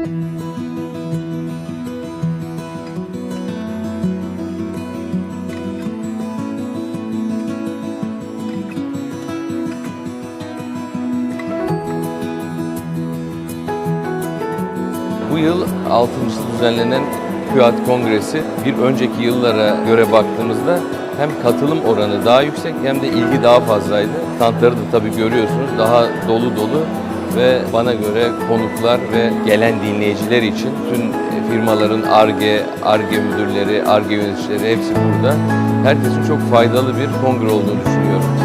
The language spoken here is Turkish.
Bu yıl 6.sı düzenlenen QAT Kongresi bir önceki yıllara göre baktığımızda hem katılım oranı daha yüksek hem de ilgi daha fazlaydı. Standları da tabii görüyorsunuz daha dolu dolu ve bana göre konuklar ve gelen dinleyiciler için tüm firmaların ARGE, ARGE müdürleri, ARGE yöneticileri hepsi burada. Herkesin çok faydalı bir kongre olduğunu düşünüyorum.